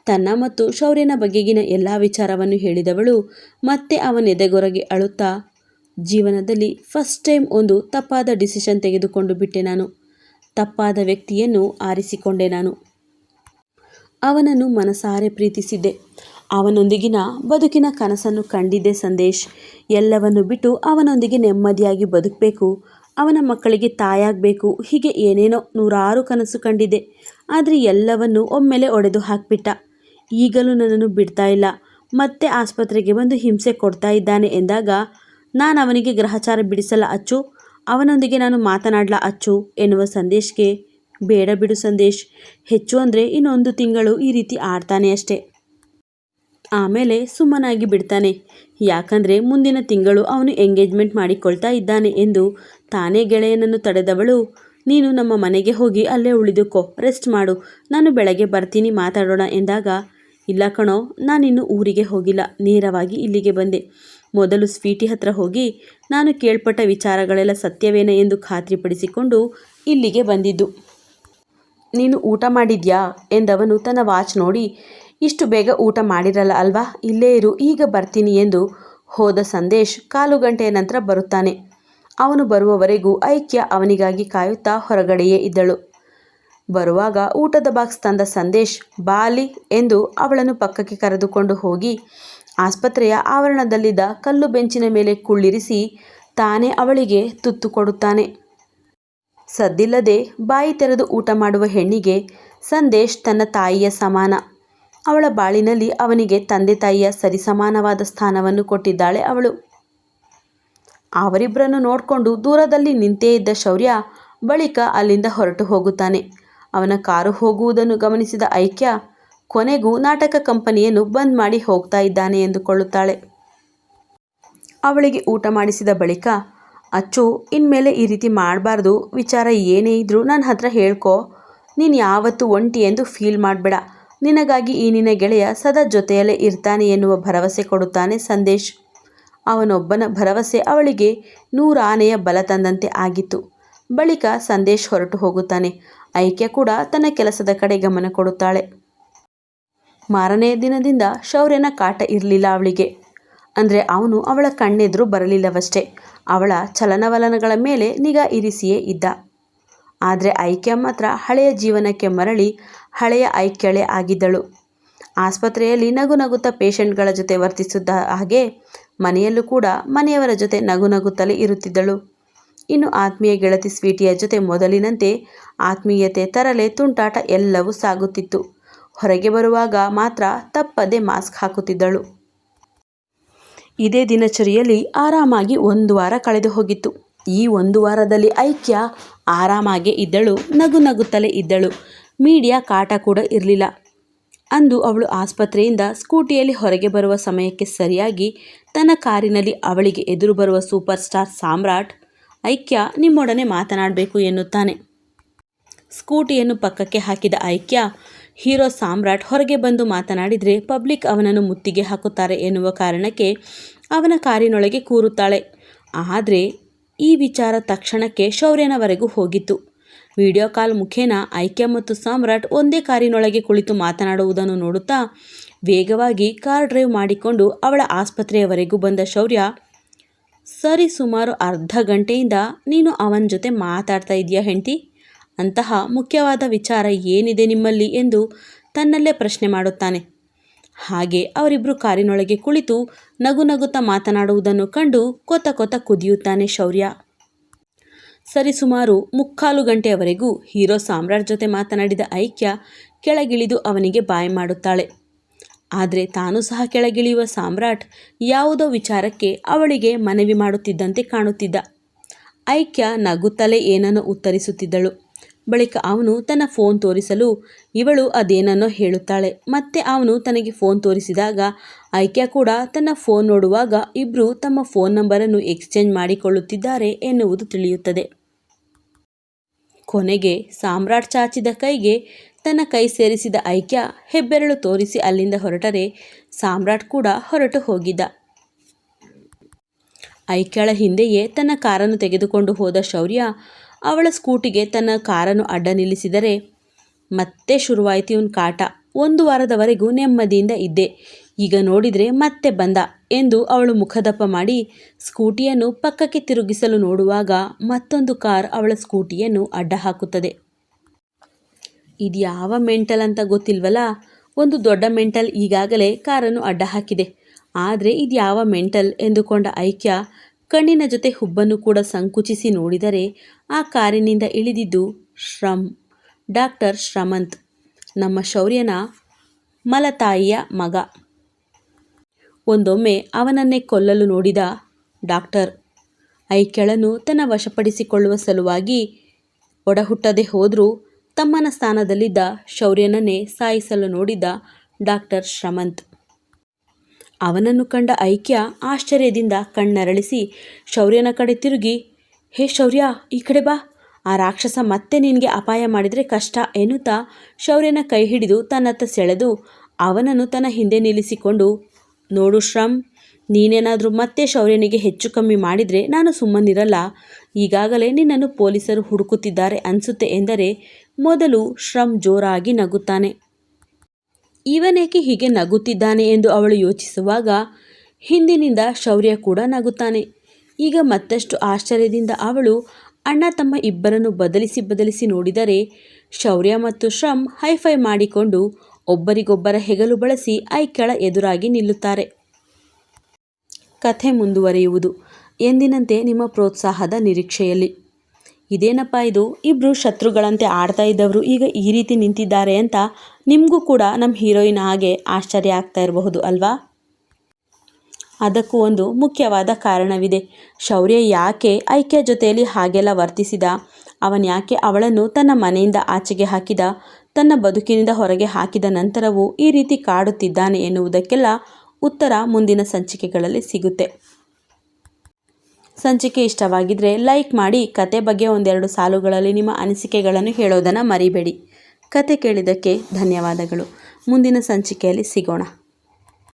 ತನ್ನ ಮತ್ತು ಶೌರ್ಯನ ಬಗೆಗಿನ ಎಲ್ಲ ವಿಚಾರವನ್ನು ಹೇಳಿದವಳು ಮತ್ತೆ ಅವನೆದೆಗೊರಗೆ ಅಳುತ್ತಾ, ಜೀವನದಲ್ಲಿ ಫಸ್ಟ್ ಟೈಮ್ ಒಂದು ತಪ್ಪಾದ ಡಿಸಿಷನ್ ತೆಗೆದುಕೊಂಡು ಬಿಟ್ಟೆ ನಾನು. ತಪ್ಪಾದ ವ್ಯಕ್ತಿಯನ್ನು ಆರಿಸಿಕೊಂಡೆ ನಾನು. ಅವನನ್ನು ಮನಸಾರೆ ಪ್ರೀತಿಸಿದ್ದೆ. ಅವನೊಂದಿಗಿನ ಬದುಕಿನ ಕನಸನ್ನು ಕಂಡಿದ್ದೆ ಸಂದೇಶ್. ಎಲ್ಲವನ್ನು ಬಿಟ್ಟು ಅವನೊಂದಿಗೆ ನೆಮ್ಮದಿಯಾಗಿ ಬದುಕಬೇಕು. ಅವನ ಮಕ್ಕಳಿಗೆ ತಾಯಾಗಬೇಕು. ಹೀಗೆ ಏನೇನೋ ನೂರಾರು ಕನಸು ಕಂಡಿದೆ ಆದರೆ ಎಲ್ಲವನ್ನು ಒಮ್ಮೆಲೆ ಒಡೆದು ಹಾಕಿಬಿಟ್ಟ. ಈಗಲೂ ನನ್ನನ್ನು ಬಿಡ್ತಾ ಇಲ್ಲ. ಮತ್ತೆ ಆಸ್ಪತ್ರೆಗೆ ಬಂದು ಹಿಂಸೆ ಕೊಡ್ತಾ ಇದ್ದಾನೆ ಎಂದಾಗ, ನಾನು ಅವನಿಗೆ ಗ್ರಹಚಾರ ಬಿಡಿಸಲ್ಲ ಅಚ್ಚು. ಅವನೊಂದಿಗೆ ನಾನು ಮಾತನಾಡಲ ಅಚ್ಚು ಎನ್ನುವ ಸಂದೇಶ್ಗೆ, ಬೇಡ ಬಿಡು ಸಂದೇಶ್. ಹೆಚ್ಚು ಅಂದರೆ ಇನ್ನೊಂದು ತಿಂಗಳು ಈ ರೀತಿ ಆಡ್ತಾನೆ ಅಷ್ಟೆ. ಆಮೇಲೆ ಸುಮ್ಮನಾಗಿ ಬಿಡ್ತಾನೆ. ಯಾಕಂದರೆ ಮುಂದಿನ ತಿಂಗಳು ಅವನು ಎಂಗೇಜ್ಮೆಂಟ್ ಮಾಡಿಕೊಳ್ತಾ ಇದ್ದಾನೆ ಎಂದು ತಾನೇ ಗೆಳೆಯನನ್ನು ತಡೆದವಳು. ನೀನು ನಮ್ಮ ಮನೆಗೆ ಹೋಗಿ ಅಲ್ಲೇ ಉಳಿದುಕೋ, ರೆಸ್ಟ್ ಮಾಡು. ನಾನು ಬೆಳಗ್ಗೆ ಬರ್ತೀನಿ, ಮಾತಾಡೋಣ ಎಂದಾಗ, ಇಲ್ಲ ಕಣೋ, ನಾನಿನ್ನು ಊರಿಗೆ ಹೋಗಿಲ್ಲ, ನೇರವಾಗಿ ಇಲ್ಲಿಗೆ ಬಂದೆ. ಮೊದಲು ಸ್ವೀಟಿ ಹತ್ರ ಹೋಗಿ, ನಾನು ಕೇಳ್ಪಟ್ಟ ವಿಚಾರಗಳೆಲ್ಲ ಸತ್ಯವೇನ ಎಂದು ಖಾತ್ರಿಪಡಿಸಿಕೊಂಡು ಇಲ್ಲಿಗೆ ಬಂದಿದ್ದು. ನೀನು ಊಟ ಮಾಡಿದ್ಯಾ? ಎಂದವನು ತನ್ನ ವಾಚ್ ನೋಡಿ ಇಷ್ಟು ಬೇಗ ಊಟ ಮಾಡಿರಲ್ಲ ಅಲ್ವಾ? ಇಲ್ಲೇ ಇರು, ಈಗ ಬರ್ತೀನಿ ಎಂದು ಹೋದ ಸಂದೇಶ್ ಕಾಲು ಗಂಟೆಯ ನಂತರ ಬರುತ್ತಾನೆ. ಅವನು ಬರುವವರೆಗೂ ಐಕ್ಯ ಅವನಿಗಾಗಿ ಕಾಯುತ್ತಾ ಹೊರಗಡೆಯೇ ಇದ್ದಳು. ಬರುವಾಗ ಊಟದ ಬಾಕ್ಸ್ ತಂದ ಸಂದೇಶ್, ಬಾಲಿ ಎಂದು ಅವಳನ್ನು ಪಕ್ಕಕ್ಕೆ ಕರೆದುಕೊಂಡು ಹೋಗಿ ಆಸ್ಪತ್ರೆಯ ಆವರಣದಲ್ಲಿದ್ದ ಕಲ್ಲು ಬೆಂಚಿನ ಮೇಲೆ ಕುಳ್ಳಿರಿಸಿ ತಾನೇ ಅವಳಿಗೆ ತುತ್ತು ಕೊಡುತ್ತಾನೆ. ಸದ್ದಿಲ್ಲದೆ ಬಾಯಿ ತೆರೆದು ಊಟ ಮಾಡುವ ಹೆಣ್ಣಿಗೆ ಸಂದೇಶ್ ತನ್ನ ತಾಯಿಯ ಸಮಾನ. ಅವಳ ಬಾಳಿನಲ್ಲಿ ಅವನಿಗೆ ತಂದೆ ತಾಯಿಯ ಸರಿಸಮಾನವಾದ ಸ್ಥಾನವನ್ನು ಕೊಟ್ಟಿದ್ದಾಳೆ ಅವಳು. ಅವರಿಬ್ಬರನ್ನು ನೋಡಿಕೊಂಡು ದೂರದಲ್ಲಿ ನಿಂತೇ ಇದ್ದ ಶೌರ್ಯ ಬಳಿಕ ಅಲ್ಲಿಂದ ಹೊರಟು ಹೋಗುತ್ತಾನೆ. ಅವನ ಕಾರು ಹೋಗುವುದನ್ನು ಗಮನಿಸಿದ ಐಕ್ಯ, ಕೊನೆಗೂ ನಾಟಕ ಕಂಪನಿಯನ್ನು ಬಂದ್ ಮಾಡಿ ಹೋಗ್ತಾ ಇದ್ದಾನೆ ಎಂದುಕೊಳ್ಳುತ್ತಾಳೆ. ಅವಳಿಗೆ ಊಟ ಮಾಡಿಸಿದ ಬಳಿಕ, ಅಚ್ಚು, ಇನ್ಮೇಲೆ ಈ ರೀತಿ ಮಾಡಬಾರ್ದು. ವಿಚಾರ ಏನೇ ಇದ್ರೂ ನನ್ನ ಹತ್ರ ಹೇಳ್ಕೊ. ನೀನು ಯಾವತ್ತೂ ಒಂಟಿ ಎಂದು ಫೀಲ್ ಮಾಡಬೇಡ. ನಿನಗಾಗಿ ಈ ನಿನ್ನ ಗೆಳೆಯ ಸದಾ ಜೊತೆಯಲ್ಲೇ ಇರ್ತಾನೆ ಎನ್ನುವ ಭರವಸೆ ಕೊಡುತ್ತಾನೆ ಸಂದೇಶ್. ಅವನೊಬ್ಬನ ಭರವಸೆ ಅವಳಿಗೆ ನೂರಾನೆಯ ಬಲ ತಂದಂತೆ ಆಗಿತ್ತು. ಬಳಿಕ ಸಂದೇಶ್ ಹೊರಟು ಹೋಗುತ್ತಾನೆ. ಐಕ್ಯ ಕೂಡ ತನ್ನ ಕೆಲಸದ ಕಡೆ ಗಮನ ಕೊಡುತ್ತಾಳೆ. ಮಾರನೆಯ ದಿನದಿಂದ ಶೌರ್ಯನ ಕಾಟ ಇರಲಿಲ್ಲ ಅವಳಿಗೆ. ಅಂದರೆ ಅವನು ಅವಳ ಕಣ್ಣೆದುರು ಬರಲಿಲ್ಲವಷ್ಟೇ. ಅವಳ ಚಲನವಲನಗಳ ಮೇಲೆ ನಿಗಾ ಇರಿಸಿಯೇ ಇದ್ದ. ಆದರೆ ಐಕ್ಯ ಮಾತ್ರ ಹಳೆಯ ಜೀವನಕ್ಕೆ ಮರಳಿ ಹಳೆಯ ಐಕ್ಯಳೆ ಆಗಿದ್ದಳು. ಆಸ್ಪತ್ರೆಯಲ್ಲಿ ನಗು ನಗುತ್ತಾ ಪೇಷಂಟ್ಗಳ ಜೊತೆ ವರ್ತಿಸಿದ್ದ ಹಾಗೆ ಮನೆಯಲ್ಲೂ ಕೂಡ ಮನೆಯವರ ಜೊತೆ ನಗು ನಗುತ್ತಲೇ ಇರುತ್ತಿದ್ದಳು. ಇನ್ನು ಆತ್ಮೀಯ ಗೆಳತಿ ಸ್ವೀಟಿಯ ಜೊತೆ ಮೊದಲಿನಂತೆ ಆತ್ಮೀಯತೆ ತರಲೆ ತುಂಟಾಟ ಎಲ್ಲವೂ ಸಾಗುತ್ತಿತ್ತು. ಹೊರಗೆ ಬರುವಾಗ ಮಾತ್ರ ತಪ್ಪದೆ ಮಾಸ್ಕ್ ಹಾಕುತ್ತಿದ್ದಳು. ಇದೇ ದಿನಚರಿಯಲ್ಲಿ ಆರಾಮಾಗಿ ಒಂದು ವಾರ ಕಳೆದು ಹೋಗಿತ್ತು. ಈ ಒಂದು ವಾರದಲ್ಲಿ ಐಕ್ಯ ಆರಾಮಾಗೇ ಇದ್ದಳು, ನಗು ನಗುತ್ತಲೇ ಇದ್ದಳು. ಮೀಡಿಯಾ ಕಾಟ ಕೂಡ ಇರಲಿಲ್ಲ. ಅಂದು ಅವಳು ಆಸ್ಪತ್ರೆಯಿಂದ ಸ್ಕೂಟಿಯಲ್ಲಿ ಹೊರಗೆ ಬರುವ ಸಮಯಕ್ಕೆ ಸರಿಯಾಗಿ ತನ್ನ ಕಾರಿನಲ್ಲಿ ಅವಳಿಗೆ ಎದುರು ಬರುವ ಸೂಪರ್ ಸ್ಟಾರ್ ಸಾಮ್ರಾಟ್ ಐಕ್ಯ ನಿಮ್ಮೊಡನೆ ಮಾತನಾಡಬೇಕು ಎನ್ನುತ್ತಾನೆ. ಸ್ಕೂಟಿಯನ್ನು ಪಕ್ಕಕ್ಕೆ ಹಾಕಿದ ಐಕ್ಯ, ಹೀರೋ ಸಾಮ್ರಾಟ್ ಹೊರಗೆ ಬಂದು ಮಾತನಾಡಿದರೆ ಪಬ್ಲಿಕ್ ಅವನನ್ನು ಮುತ್ತಿಗೆ ಹಾಕುತ್ತಾರೆ ಎನ್ನುವ ಕಾರಣಕ್ಕೆ ಅವನ ಕಾರಿನೊಳಗೆ ಕೂರುತ್ತಾಳೆ. ಆದರೆ ಈ ವಿಚಾರ ತಕ್ಷಣಕ್ಕೆ ಶೌರ್ಯನವರೆಗೂ ಹೋಗಿತ್ತು. ವಿಡಿಯೋ ಕಾಲ್ ಮುಖೇನ ಐಕ್ಯ ಮತ್ತು ಸಾಮ್ರಾಟ್ ಒಂದೇ ಕಾರಿನೊಳಗೆ ಕುಳಿತು ಮಾತನಾಡುವುದನ್ನು ನೋಡುತ್ತಾ ವೇಗವಾಗಿ ಕಾರ್ ಡ್ರೈವ್ ಮಾಡಿಕೊಂಡು ಅವಳ ಆಸ್ಪತ್ರೆಯವರೆಗೂ ಬಂದ ಶೌರ್ಯ, ಸರಿ ಸುಮಾರು ಅರ್ಧ ಗಂಟೆಯಿಂದ ನೀನು ಅವನ ಜೊತೆ ಮಾತಾಡ್ತಾ ಇದೆಯಾ ಹೆಂಡತಿ? ಅಂತಹ ಮುಖ್ಯವಾದ ವಿಚಾರ ಏನಿದೆ ನಿಮ್ಮಲ್ಲಿ ಎಂದು ತನ್ನಲ್ಲೇ ಪ್ರಶ್ನೆ ಮಾಡುತ್ತಾನೆ. ಹಾಗೆ ಅವರಿಬ್ಬರು ಕಾರಿನೊಳಗೆ ಕುಳಿತು ನಗು ನಗುತ್ತಾ ಮಾತನಾಡುವುದನ್ನು ಕಂಡು ಕೊತ ಕೊತ ಕುದಿಯುತ್ತಾನೆ ಶೌರ್ಯ. ಸರಿಸುಮಾರು ಮುಕ್ಕಾಲು ಗಂಟೆಯವರೆಗೂ ಹೀರೋ ಸಾಮ್ರಾಟ್ ಜೊತೆ ಮಾತನಾಡಿದ ಐಕ್ಯ ಕೆಳಗಿಳಿದು ಅವನಿಗೆ ಬಾಯಿ ಮಾಡುತ್ತಾಳೆ. ಆದರೆ ತಾನು ಸಹ ಕೆಳಗಿಳಿಯುವ ಸಾಮ್ರಾಟ್ ಯಾವುದೋ ವಿಚಾರಕ್ಕೆ ಅವಳಿಗೆ ಮನವಿ ಮಾಡುತ್ತಿದ್ದಂತೆ ಕಾಣುತ್ತಿದ್ದ. ಐಕ್ಯ ನಗುತ್ತಲೇ ಏನನ್ನೋ ಉತ್ತರಿಸುತ್ತಿದ್ದಳು. ಬಳಿಕ ಅವನು ತನ್ನ ಫೋನ್ ತೋರಿಸಲು ಇವಳು ಅದೇನನ್ನೋ ಹೇಳುತ್ತಾಳೆ. ಮತ್ತೆ ಅವನು ತನಗೆ ಫೋನ್ ತೋರಿಸಿದಾಗ ಐಕ್ಯ ಕೂಡ ತನ್ನ ಫೋನ್ ನೋಡುವಾಗ ಇಬ್ಬರು ತಮ್ಮ ಫೋನ್ ನಂಬರನ್ನು ಎಕ್ಸ್ಚೇಂಜ್ ಮಾಡಿಕೊಳ್ಳುತ್ತಿದ್ದಾರೆ ಎನ್ನುವುದು ತಿಳಿಯುತ್ತದೆ. ಕೊನೆಗೆ ಸಾಮ್ರಾಟ್ ಚಾಚಿದ ಕೈಗೆ ತನ್ನ ಕೈ ಸೇರಿಸಿದ ಐಕ್ಯ ಹೆಬ್ಬೆರಳು ತೋರಿಸಿ ಅಲ್ಲಿಂದ ಹೊರಟರೆ ಸಾಮ್ರಾಟ್ ಕೂಡ ಹೊರಟು ಹೋಗಿದ್ದ. ಐಕ್ಯಳ ಹಿಂದೆಯೇ ತನ್ನ ಕಾರನ್ನು ತೆಗೆದುಕೊಂಡು ಹೋದ ಶೌರ್ಯ ಅವಳ ಸ್ಕೂಟಿಗೆ ತನ್ನ ಕಾರನ್ನು ಅಡ್ಡ ನಿಲ್ಲಿಸಿದರೆ ಮತ್ತೆ ಶುರುವಾಯಿತು ಇವನ್ ಕಾಟ. ಒಂದು ವಾರದವರೆಗೂ ನೆಮ್ಮದಿಯಿಂದ ಇದ್ದೆ. ಈಗ ನೋಡಿದರೆ ಮತ್ತೆ ಬಂದ ಎಂದು ಅವಳು ಮುಖದಪ್ಪ ಮಾಡಿ ಸ್ಕೂಟಿಯನ್ನು ಪಕ್ಕಕ್ಕೆ ತಿರುಗಿಸಲು ನೋಡುವಾಗ ಮತ್ತೊಂದು ಕಾರ್ ಅವಳ ಸ್ಕೂಟಿಯನ್ನು ಅಡ್ಡ ಹಾಕುತ್ತದೆ. ಇದು ಯಾವ ಮೆಂಟಲ್ ಅಂತ ಗೊತ್ತಿಲ್ವಲ್ಲ ಒಂದು ದೊಡ್ಡ ಮೆಂಟಲ್ ಈಗಾಗಲೇ ಕಾರನ್ನು ಅಡ್ಡ ಹಾಕಿದೆ. ಆದರೆ ಇದು ಯಾವ ಮೆಂಟಲ್ ಎಂದುಕೊಂಡ ಐಕ್ಯ ಕಣ್ಣಿನ ಜೊತೆ ಹುಬ್ಬನ್ನು ಕೂಡ ಸಂಕುಚಿಸಿ ನೋಡಿದರೆ ಆ ಕಾರಿನಿಂದ ಇಳಿದಿದ್ದು ಶ್ರಮ್, ಡಾಕ್ಟರ್ ಶ್ರಮಂತ್. ನಮ್ಮ ಶೌರ್ಯನ ಮಲತಾಯಿಯ ಮಗ. ಒಂದೊಮ್ಮೆ ಅವನನ್ನೇ ಕೊಲ್ಲಲು ನೋಡಿದ ಡಾಕ್ಟರ್ ಐಕ್ಯಳನ್ನು ತನ್ನ ವಶಪಡಿಸಿಕೊಳ್ಳುವ ಸಲುವಾಗಿ ಒಡಹುಟ್ಟದೆ ಹೋದರೂ ತಮ್ಮನ ಸ್ಥಾನದಲ್ಲಿದ್ದ ಶೌರ್ಯನನ್ನೇ ಸಾಯಿಸಲು ನೋಡಿದ್ದ ಡಾಕ್ಟರ್ ಶ್ರಮಂತ್. ಅವನನ್ನು ಕಂಡ ಐಕ್ಯ ಆಶ್ಚರ್ಯದಿಂದ ಕಣ್ಣರಳಿಸಿ, ಶೌರ್ಯನ ಕಡೆ ತಿರುಗಿ, ಹೇ ಶೌರ್ಯ, ಈ ಕಡೆ ಬಾ ಆ ರಾಕ್ಷಸ ಮತ್ತೆ ನಿನಗೆ ಅಪಾಯ ಮಾಡಿದರೆ ಕಷ್ಟ ಎನ್ನುತ್ತಾ ಶೌರ್ಯನ ಕೈ ಹಿಡಿದು ತನ್ನತ್ತ ಸೆಳೆದು ಅವನನ್ನು ತನ್ನ ಹಿಂದೆ ನಿಲ್ಲಿಸಿಕೊಂಡು, ನೋಡು ಶ್ರಮ್, ನೀನೇನಾದರೂ ಮತ್ತೆ ಶೌರ್ಯನಿಗೆ ಹೆಚ್ಚು ಕಮ್ಮಿ ಮಾಡಿದರೆ ನಾನು ಸುಮ್ಮನಿರಲ್ಲ. ಈಗಾಗಲೇ ನಿನ್ನನ್ನು ಪೊಲೀಸರು ಹುಡುಕುತ್ತಿದ್ದಾರೆ ಅನಿಸುತ್ತೆ ಎಂದರೆ ಮೊದಲು ಶ್ರಮ್ ಜೋರಾಗಿ ನಗುತ್ತಾನೆ. ಇವನೇಕೆ ಹೀಗೆ ನಗುತ್ತಿದ್ದಾನೆ ಎಂದು ಅವಳು ಯೋಚಿಸುವಾಗ ಹಿಂದಿನಿಂದ ಶೌರ್ಯ ಕೂಡ ನಗುತ್ತಾನೆ. ಈಗ ಮತ್ತಷ್ಟು ಆಶ್ಚರ್ಯದಿಂದ ಅವಳು ಅಣ್ಣ ತಮ್ಮ ಇಬ್ಬರನ್ನು ಬದಲಿಸಿ ಬದಲಿಸಿ ನೋಡಿದರೆ ಶೌರ್ಯ ಮತ್ತು ಶ್ರಮ್ ಹೈಫೈ ಮಾಡಿಕೊಂಡು ಒಬ್ಬರಿಗೊಬ್ಬರ ಹೆಗಲು ಬಳಸಿ ಐಕ್ಯಳ ಎದುರಾಗಿ ನಿಲ್ಲುತ್ತಾರೆ. ಕಥೆ ಮುಂದುವರಿಯುವುದು. ಎಂದಿನಂತೆ ನಿಮ್ಮ ಪ್ರೋತ್ಸಾಹದ ನಿರೀಕ್ಷೆಯಲ್ಲಿ. ಇದೇನಪ್ಪ ಇದು? ಇಬ್ಬರು ಶತ್ರುಗಳಂತೆ ಆಡ್ತಾ ಇದ್ದವರು ಈಗ ಈ ರೀತಿ ನಿಂತಿದ್ದಾರೆ ಅಂತ ನಿಮಗೂ ಕೂಡ ನಮ್ಮ ಹೀರೋಯಿನ್ ಹಾಗೆ ಆಶ್ಚರ್ಯ ಆಗ್ತಾ ಇರಬಹುದು ಅಲ್ವಾ? ಅದಕ್ಕೂ ಒಂದು ಮುಖ್ಯವಾದ ಕಾರಣವಿದೆ. ಶೌರ್ಯ ಯಾಕೆ ಐಕ್ಯ ಜೊತೆಯಲ್ಲಿ ಹಾಗೆಲ್ಲ ವರ್ತಿಸಿದ? ಅವನು ಯಾಕೆ ಅವಳನ್ನು ತನ್ನ ಮನೆಯಿಂದ ಆಚೆಗೆ ಹಾಕಿದ? ತನ್ನ ಬದುಕಿನಿಂದ ಹೊರಗೆ ಹಾಕಿದ ನಂತರವೂ ಈ ರೀತಿ ಕಾಡುತ್ತಿದ್ದಾನೆ ಎನ್ನುವುದಕ್ಕೆಲ್ಲ ಉತ್ತರ ಮುಂದಿನ ಸಂಚಿಕೆಗಳಲ್ಲಿ ಸಿಗುತ್ತೆ. ಸಂಚಿಕೆ ಇಷ್ಟವಾಗಿದ್ದರೆ ಲೈಕ್ ಮಾಡಿ, ಕತೆ ಬಗ್ಗೆ ಒಂದೆರಡು ಸಾಲುಗಳಲ್ಲಿ ನಿಮ್ಮ ಅನಿಸಿಕೆಗಳನ್ನು ಹೇಳೋದನ್ನು ಮರಿಬೇಡಿ. ಕತೆ ಕೇಳಿದ್ದಕ್ಕೆ ಧನ್ಯವಾದಗಳು. ಮುಂದಿನ ಸಂಚಿಕೆಯಲ್ಲಿ ಸಿಗೋಣ.